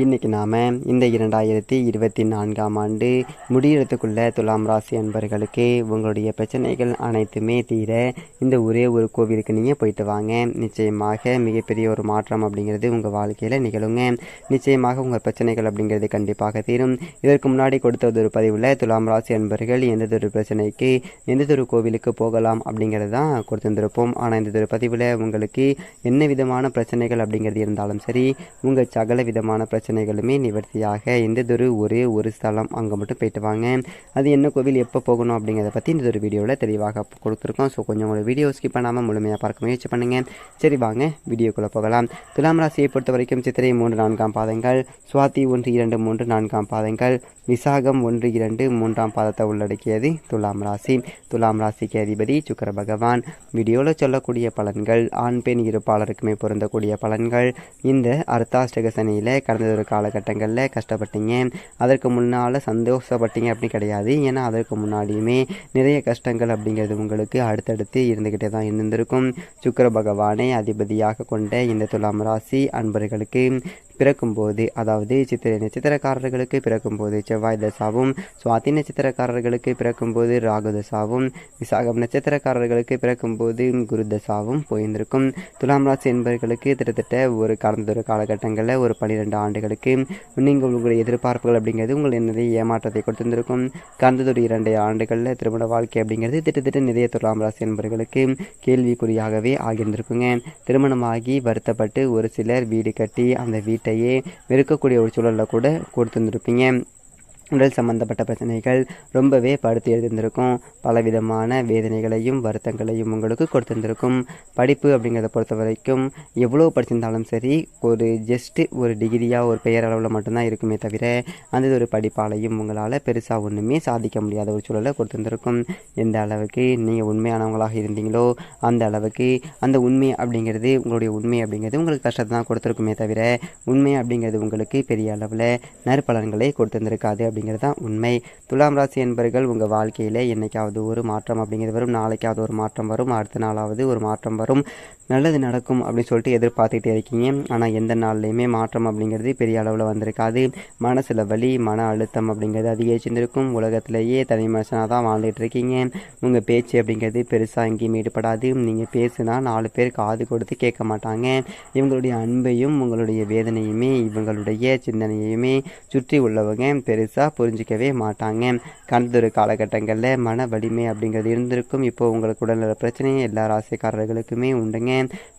இன்னைக்கு நாம் இந்த இரண்டாயிரத்தி இருபத்தி நான்காம் ஆண்டு முடியறதுக்குள்ள துலாம் ராசி அன்பர்களுக்கு உங்களுடைய பிரச்சனைகள் அனைத்துமே தீர இந்த ஒரே ஒரு கோவிலுக்கு நீங்கள் போயிட்டு வாங்க. நிச்சயமாக மிகப்பெரிய ஒரு மாற்றம் அப்படிங்கிறது உங்கள் வாழ்க்கையில் நிகழுங்க. நிச்சயமாக உங்கள் பிரச்சனைகள் அப்படிங்கிறது கண்டிப்பாக தீரும். இதற்கு முன்னாடி கொடுத்த ஒரு பதிவில் துலாம் ராசி அன்பர்கள் எந்ததொரு பிரச்சனைக்கு எந்ததொரு கோவிலுக்கு போகலாம் அப்படிங்கிறது தான் கொடுத்துருந்துருப்போம். ஆனால் இந்த ஒரு பதிவில் உங்களுக்கு என்ன விதமான பிரச்சனைகள் அப்படிங்கிறது இருந்தாலும் சரி உங்கள் சகல விதமான பிரச்சனை பிரச்சனைகளுமே நிவர்த்தியாக. எந்ததொரு ஒரே ஒரு ஸ்தலம் அங்கே மட்டும் போயிட்டு வாங்க. அது என்ன கோவில் எப்போ போகணும் அப்படிங்கிறத பற்றி இந்த ஒரு வீடியோவில் தெளிவாக கொடுத்துருக்கோம். ஸோ கொஞ்சம் உங்களோட வீடியோ ஸ்கிப் பண்ணாமல் முழுமையாக பார்க்க முயற்சி பண்ணுங்கள் சரி வாங்க வீடியோக்குள்ளே போகலாம். துலாம் ராசியை பொறுத்த வரைக்கும் சித்திரை மூன்று நான்காம் பாதங்கள் சுவாதி ஒன்று இரண்டு மூன்று நான்காம் பாதங்கள் விசாகம் ஒன்று இரண்டு மூன்றாம் பாதத்தை உள்ளடக்கியது துலாம் ராசி. துலாம் ராசிக்கு அதிபதி சுக்கர பகவான். வீடியோவில் சொல்லக்கூடிய பலன்கள் ஆண் பெண் இருப்பாளருக்குமே பொருந்தக்கூடிய பலன்கள் இந்த அர்த்தாஷ்டக சனியில் கடந்த ஒரு காலகட்டங்களில் கஷ்டப்பட்டீங்க. அதற்கு முன்னால் சந்தோஷப்பட்டீங்க அப்படின்னு கிடையாது. ஏன்னா அதற்கு முன்னாடியுமே நிறைய கஷ்டங்கள் அப்படிங்கிறது உங்களுக்கு அடுத்தடுத்து இருந்துக்கிட்டே தான் இருந்திருக்கும். சுக்கர பகவானை அதிபதியாக கொண்ட இந்த துலாம் ராசி அன்பர்களுக்கு பிறக்கும்போது அதாவது சித்திரை நட்சத்திரக்காரர்களுக்கு பிறக்கும்போது செவ்வாய் தசாவும் சுவாதி நட்சத்திரக்காரர்களுக்கு பிறக்கும்போது ராகு தசாவும் விசாகம் நட்சத்திரக்காரர்களுக்கு பிறக்கும்போது குரு தசாவும் போயிருந்திருக்கும். துலாம் ராசி என்பவர்களுக்கு கிட்டத்தட்ட ஒரு கடந்த ஒரு காலகட்டங்களில் ஒரு பன்னிரெண்டு ஆண்டு ஆண்டுகளுக்கு நீங்கள் உங்களுடைய எதிர்பார்ப்புகள் அப்படிங்கிறது உங்களுக்கு நிறைய ஏமாற்றத்தை கொடுத்திருந்திருக்கும். கடந்ததொரு இரண்டு ஆண்டுகளில் திருமண வாழ்க்கை அப்படிங்கிறது திட்டத்திட்ட நிறைய துலாம் ராசி என்பவர்களுக்கு கேள்விக்குறியாகவே ஆகியிருந்திருக்குங்க. திருமணமாகி வருத்தப்பட்டு ஒரு சிலர் வீடு கட்டி அந்த வீட்டையே வெறுக்கக்கூடிய ஒரு சூழலில் கூட கொடுத்துருந்துருப்பீங்க. உடல் சம்பந்தப்பட்ட பிரச்சனைகள் ரொம்பவே படுத்து எழுதியிருந்திருக்கும். பலவிதமான வேதனைகளையும் வருத்தங்களையும் உங்களுக்கு கொடுத்துருந்துருக்கும். படிப்பு அப்படிங்கிறத பொறுத்த வரைக்கும் எவ்வளோ படிச்சிருந்தாலும் சரி ஒரு ஜஸ்ட்டு ஒரு டிகிரியாக ஒரு பெயர் அளவில் மட்டும்தான் இருக்குமே தவிர அந்த ஒரு படிப்பாலையும் உங்களால் பெருசாக ஒன்றுமே சாதிக்க முடியாத ஒரு சூழலை கொடுத்துருந்துருக்கும். எந்த அளவுக்கு நீங்கள் உண்மையானவங்களாக இருந்தீங்களோ அந்த அளவுக்கு அந்த உண்மை அப்படிங்கிறது உங்களுடைய உண்மை அப்படிங்கிறது உங்களுக்கு கஷ்டத்தை தான் கொடுத்துருக்குமே தவிர உண்மை அப்படிங்கிறது உங்களுக்கு பெரிய அளவில் நற்பலன்களை கொடுத்துருந்துருக்காது அப்படி அப்படிங்கிறது தான் உண்மை. துலாம் ராசி என்பர்கள் உங்கள் வாழ்க்கையில் என்றைக்காவது ஒரு மாற்றம் அப்படிங்கிறது வரும். நாளைக்காவது ஒரு மாற்றம் வரும். அடுத்த நாளாவது ஒரு மாற்றம் வரும். நல்லது நடக்கும் அப்படின்னு சொல்லிட்டு எதிர்பார்த்துக்கிட்டே இருக்கீங்க. ஆனால் எந்த நாள்லையுமே மாற்றம் அப்படிங்கிறது பெரிய அளவில் வந்திருக்காது. மனசில் வலி மன அழுத்தம் அப்படிங்கிறது அதிகரிச்சிருந்திருக்கும் உலகத்திலேயே தனி மனுஷனாக தான் வாழ்ந்துட்டு இருக்கீங்க. உங்கள் பேச்சு அப்படிங்கிறது பெருசாக எங்கேயும் ஈடுபடாது. நீங்கள் பேசுனா நாலு பேர் காது கொடுத்து கேட்க மாட்டாங்க. இவங்களுடைய அன்பையும் உங்களுடைய வேதனையுமே இவங்களுடைய சிந்தனையுமே சுற்றி உள்ளவங்க பெருசாக புரிஞ்சிக்கவே மாட்டாங்க. கடந்தொரு காலகட்டங்களில் மன வலிமை அப்படிங்கிறது இருந்திருக்கும். இப்போ உங்களுக்கு உடல்நல பிரச்சனை எல்லா ராசிக்காரர்களுக்குமே உண்டுங்க.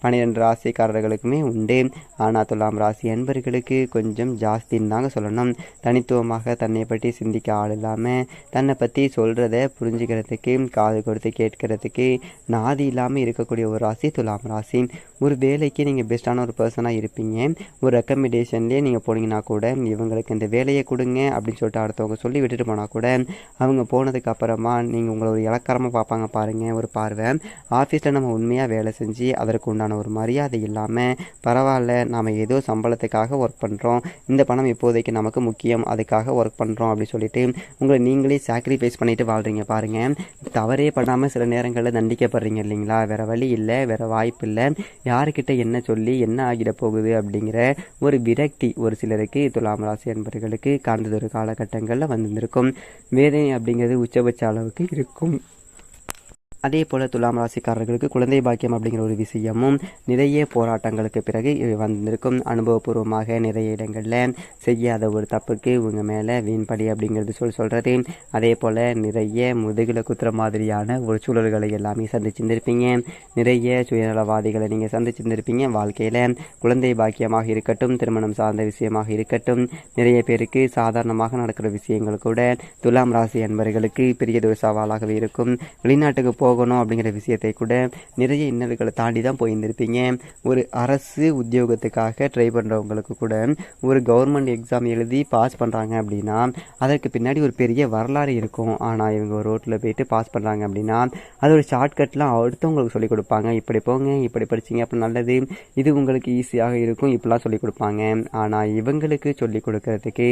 பன்னிரெண்டு ராசிக்காரர்களுக்குமே உண்டு. ஆனால் துலாம் ராசி அன்பர்களுக்கு கொஞ்சம் ஜாஸ்தின்னு தாங்க சொல்லணும். தனித்துவமாக தன்னை பற்றி சிந்திக்க ஆள் இல்லாமல் தன்னை பற்றி சொல்கிறத புரிஞ்சுக்கிறதுக்கு காது கொடுத்து கேட்கறதுக்கு நாதி இல்லாமல் இருக்கக்கூடிய ஒரு ராசி துலாம் ராசி. ஒரு வேலைக்கு நீங்கள் பெஸ்ட்டான ஒரு பர்சனாக இருப்பீங்க. ஒரு ரெக்கமெண்டேஷன்லேயே நீங்கள் போனீங்கன்னா கூட இவங்களுக்கு இந்த வேலையை கொடுங்க அப்படின்னு சொல்லிட்டு அடுத்தவங்க சொல்லி விட்டுட்டு போனால் கூட அவங்க போனதுக்கு அப்புறமா நீங்கள் உங்களை ஒரு இலக்காரமாக பார்ப்பாங்க பாருங்கள் ஒரு பார்வை. ஆஃபீஸில் நம்ம உண்மையாக வேலை செஞ்சு அதற்கு உண்டான ஒரு மரியாதை இல்லாமல் பரவாயில்ல நாம் ஏதோ சம்பளத்துக்காக ஒர்க் பண்ணுறோம் இந்த பணம் இப்போதைக்கு நமக்கு முக்கியம் அதுக்காக ஒர்க் பண்ணுறோம் அப்படின்னு சொல்லிட்டு உங்களை நீங்களே சாக்ரிஃபைஸ் பண்ணிட்டு வாழ்கிறீங்க பாருங்கள் தவறே பண்ணாமல் சில நேரங்களில் தண்டிக்கப்படுறீங்க இல்லைங்களா? வேறு வழி இல்லை வேறு வாய்ப்பு இல்லை. யாருக்கிட்ட என்ன சொல்லி என்ன ஆகிட போகுது அப்படிங்கிற ஒரு விரக்தி ஒரு சிலருக்கு துலாம் ராசி என்பவர்களுக்கு காண்ந்ததொரு காலகட்டங்களில் வந்திருக்கும் வேதனை அப்படிங்கிறது உச்சபட்ச அளவுக்கு இருக்கும். அதே போல் துலாம் ராசிக்காரர்களுக்கு குழந்தை பாக்கியம் அப்படிங்கிற ஒரு விஷயமும் நிறைய போராட்டங்களுக்கு பிறகு வந்திருக்கும். அனுபவபூர்வமாக நிறைய இடங்களில் செய்யாத ஒரு தப்புக்கு இவங்க மேலே வீண்படி அப்படிங்கிறது சொல்லி சொல்கிறது அதே போல் நிறைய முதுகில் குத்துற மாதிரியான ஒரு சூழல்களை எல்லாமே சந்திச்சிருந்திருப்பீங்க நிறைய சுயநலவாதிகளை நீங்கள் சந்திச்சிருந்திருப்பீங்க வாழ்க்கையில் குழந்தை பாக்கியமாக இருக்கட்டும் திருமணம் சார்ந்த விஷயமாக இருக்கட்டும் நிறைய பேருக்கு சாதாரணமாக நடக்கிற விஷயங்கள் கூட துலாம் ராசி அன்பர்களுக்கு பெரியதொரு சவாலாகவே இருக்கும். வெளிநாட்டுக்கு போ போகணும் அப்படிங்கிற விஷயத்தை கூட நிறைய இன்னல்களை தாண்டி தான் போயிருந்திருப்பீங்க. ஒரு அரசு உத்தியோகத்துக்காக ட்ரை பண்ணுறவங்களுக்கு கூட ஒரு கவர்மெண்ட் எக்ஸாம் எழுதி பாஸ் பண்ணுறாங்க அப்படின்னா அதற்கு பின்னாடி ஒரு பெரிய வரலாறு இருக்கும். ஆனால் இவங்க ஒரு ரோட்டில் போயிட்டு பாஸ் பண்ணுறாங்க அப்படின்னா அது ஒரு ஷார்ட்கட்லாம் அடுத்தவங்களுக்கு சொல்லிக் கொடுப்பாங்க. இப்படி போங்க இப்படி படிச்சிங்க அப்போ நல்லது. இது உங்களுக்கு ஈஸியாக இருக்கும் இப்படிலாம் சொல்லிக் கொடுப்பாங்க. ஆனால் இவங்களுக்கு சொல்லிக் கொடுக்கறதுக்கு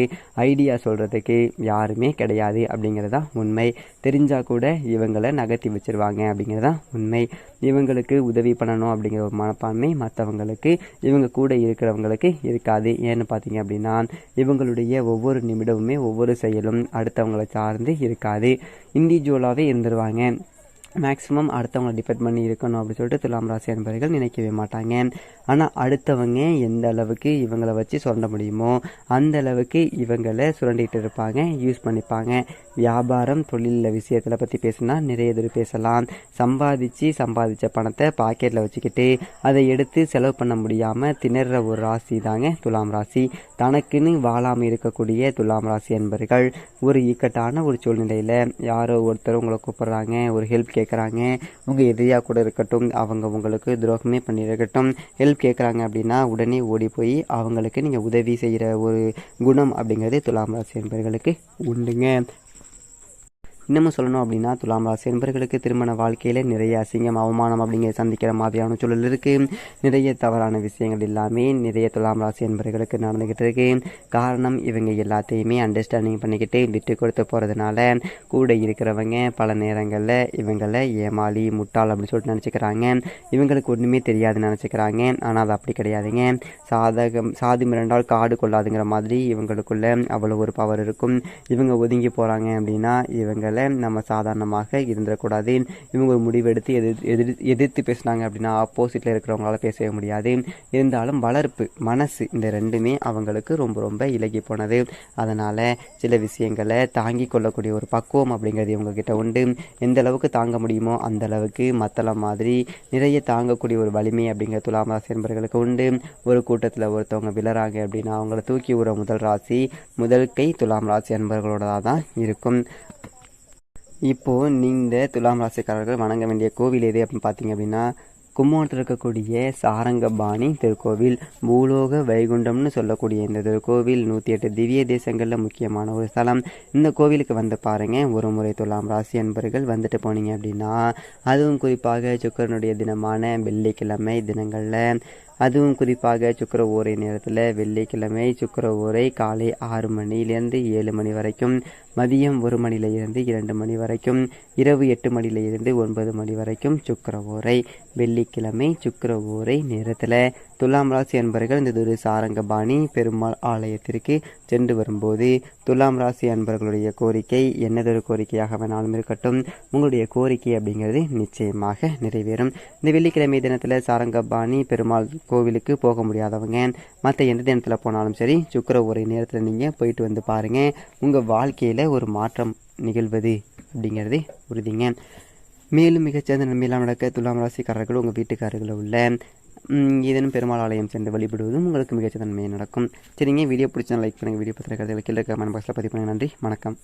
ஐடியா சொல்கிறதுக்கு யாருமே கிடையாது அப்படிங்கிறது தான் உண்மை. தெரிஞ்சால் கூட இவங்களை நகர்த்தி வச்சுருவாங்க. இருப்பாங்க அப்படிங்கிறது தான் உண்மை. இவங்களுக்கு உதவி பண்ணணும் அப்படிங்கிற ஒரு மனப்பான்மை மற்றவங்களுக்கு இவங்க கூட இருக்கிறவங்களுக்கு இருக்காது. ஏன்னு பார்த்தீங்க அப்படின்னா இவங்களுடைய ஒவ்வொரு நிமிடமுமே ஒவ்வொரு செயலும் அடுத்தவங்களை சார்ந்து இருக்காது. இண்டிவிஜுவலாகவே இருந்துருவாங்க. மேக்ஸிமம் அடுத்தவங்களை டிபெண்ட் பண்ணி இருக்கணும் அப்படின்னு சொல்லிட்டு துலாம் ராசி அன்பர்கள் நினைக்கவே மாட்டாங்க. ஆனால் அடுத்தவங்க எந்த அளவுக்கு இவங்களை வச்சு சுரண்ட முடியுமோ அந்த அளவுக்கு இவங்களை சுரண்டிகிட்டு இருப்பாங்க யூஸ் பண்ணிப்பாங்க. வியாபாரம் தொழிலில் விஷயத்தில் பற்றி பேசினா நிறைய தூரம் பேசலாம். சம்பாதிச்சு சம்பாதிச்ச பணத்தை பாக்கெட்டில் வச்சுக்கிட்டு அதை எடுத்து செலவு பண்ண முடியாமல் திணற ஒரு ராசி தாங்க துலாம் ராசி. தனக்குன்னு வாழாமல் இருக்கக்கூடிய துலாம் ராசி என்பர்கள் ஒரு இக்கட்டான ஒரு சூழ்நிலையில் யாரோ ஒருத்தர் உங்களை கூப்பிட்றாங்க ஒரு ஹெல்ப் கேட்குறாங்க உங்கள் எதிரியாக கூட இருக்கட்டும் அவங்க உங்களுக்கு துரோகமே பண்ணியிருக்கட்டும் ஹெல்ப் கேட்குறாங்க அப்படின்னா உடனே ஓடி போய் அவங்களுக்கு நீங்கள் உதவி செய்கிற ஒரு குணம் அப்படிங்கிறது துலாம் ராசி என்பவர்களுக்கு உண்டுங்க. இன்னமும் சொல்லணும் அப்படின்னா துலாம் ராசி நண்பர்களுக்கு திருமண வாழ்க்கையில் நிறைய அசிங்கம் அவமானம் அப்படிங்கிற சந்திக்கிற மாதிரியான சூழல் இருக்குது நிறைய தவறான விஷயங்கள் எல்லாமே நிறைய துலாம் ராசி நண்பர்களுக்கு நடந்துக்கிட்டு இருக்கு. காரணம் இவங்க எல்லாத்தையுமே அண்டர்ஸ்டாண்டிங் பண்ணிக்கிட்டு விட்டு கொடுத்து போகிறதுனால கூட இருக்கிறவங்க பல நேரங்களில் இவங்களை ஏமாளி முட்டாள் அப்படின்னு சொல்லிட்டு நினச்சிக்கிறாங்க. இவங்களுக்கு ஒன்றுமே தெரியாதுன்னு நினச்சிக்கிறாங்க. ஆனால் அது அப்படி கிடையாதுங்க. சாதகம் சாதி மிரண்டால் காடு கொள்ளாதுங்கிற மாதிரி இவங்களுக்குள்ள அவ்வளோ ஒரு பவர் இருக்கும். இவங்க ஒதுங்கி போகிறாங்க அப்படின்னா இவங்க இவங்களை நம்ம சாதாரணமாக இருந்துடக்கூடாது. இவங்க ஒரு முடிவெடுத்து எதிர் எதிர் எதிர்த்து பேசுனாங்க அப்படின்னா ஆப்போசிட்டில் இருக்கிறவங்களால பேசவே முடியாது. இருந்தாலும் வளர்ப்பு மனசு இந்த ரெண்டுமே அவங்களுக்கு ரொம்ப ரொம்ப இலகி போனது. அதனால் சில விஷயங்களை தாங்கி கொள்ளக்கூடிய ஒரு பக்குவம் அப்படிங்கிறது இவங்கக்கிட்ட உண்டு. எந்த அளவுக்கு தாங்க முடியுமோ அந்த அளவுக்கு மத்தள மாதிரி நிறைய தாங்கக்கூடிய ஒரு வலிமை அப்படிங்கிற துலாம் ராசி என்பவர்களுக்கு உண்டு. ஒரு கூட்டத்தில் ஒருத்தவங்க விழறாங்க அப்படின்னா அவங்கள தூக்கி விடுற முதல் ராசி முதல் கை துலாம் ராசி என்பர்களோட தான் இருக்கும். இப்போது நீங்கள் துலாம் ராசிக்காரர்கள் வணங்க வேண்டிய கோவில் எது அப்படின்னு பார்த்தீங்க அப்படின்னா கும்பகோணத்தில் இருக்கக்கூடிய சாரங்கபாணி திருக்கோவில். பூலோக வைகுண்டம்னு சொல்லக்கூடிய இந்த திருக்கோவில் நூற்றி எட்டு திவ்ய தேசங்களில் முக்கியமான ஒரு ஸ்தலம். இந்த கோவிலுக்கு வந்து பாருங்கள் ஒரு முறை துலாம் ராசி அன்பர்கள் வந்துட்டு போனீங்க அப்படின்னா அதுவும் குறிப்பாக சுக்கரனுடைய தினமான வெள்ளிக்கிழமை தினங்களில் அதுவும் குறிப்பாக சுக்கர ஓரை நேரத்தில் வெள்ளிக்கிழமை சுக்கர ஓரை காலை ஆறு மணிலேருந்து ஏழு மணி வரைக்கும் மதியம் ஒரு மணியிலிருந்து இரண்டு மணி வரைக்கும் இரவு எட்டு மணியிலிருந்து ஒன்பது மணி வரைக்கும் சுக்கர ஓரை வெள்ளிக்கிழமை சுக்கர ஓரை நேரத்தில் துலாம் ராசி அன்பர்கள் இந்த துரு சாரங்கபாணி பெருமாள் ஆலயத்திற்கு சென்று வரும்போது துலாம் ராசி அன்பர்களுடைய கோரிக்கை என்னதொரு கோரிக்கையாக வேணாலும் இருக்கட்டும் உங்களுடைய கோரிக்கை அப்படிங்கிறது நிச்சயமாக நிறைவேறும். இந்த வெள்ளிக்கிழமை தினத்தில் சாரங்கபாணி பெருமாள் கோவிலுக்கு போக முடியாதவங்க மற்ற எந்த தினத்தில் போனாலும் சரி சுக்கர உரை நேரத்தில் நீங்கள் போயிட்டு வந்து பாருங்கள் உங்கள் வாழ்க்கையில் ஒரு மாற்றம் நிகழ்வது அப்படிங்கிறது உறுதிங்க. மேலும் மிகச்சிறந்த நன்மையெல்லாம் நடக்க துலாம் ராசிக்காரர்கள் உங்கள் வீட்டுக்காரர்களில் உள்ள ஏதேனும் பெருமாள் ஆலயம் சென்று வழிபடுவதும் உங்களுக்கு மிகச்ச நன்மை நடக்கும். சரிங்க வீடியோ பிடிச்சா லைக் பண்ணுங்கள் வீடியோ பத்திர கருத்துக்களை கீழே கமெண்ட் பாக்ஸில் பதிவு பண்ணுங்கள் நன்றி வணக்கம்.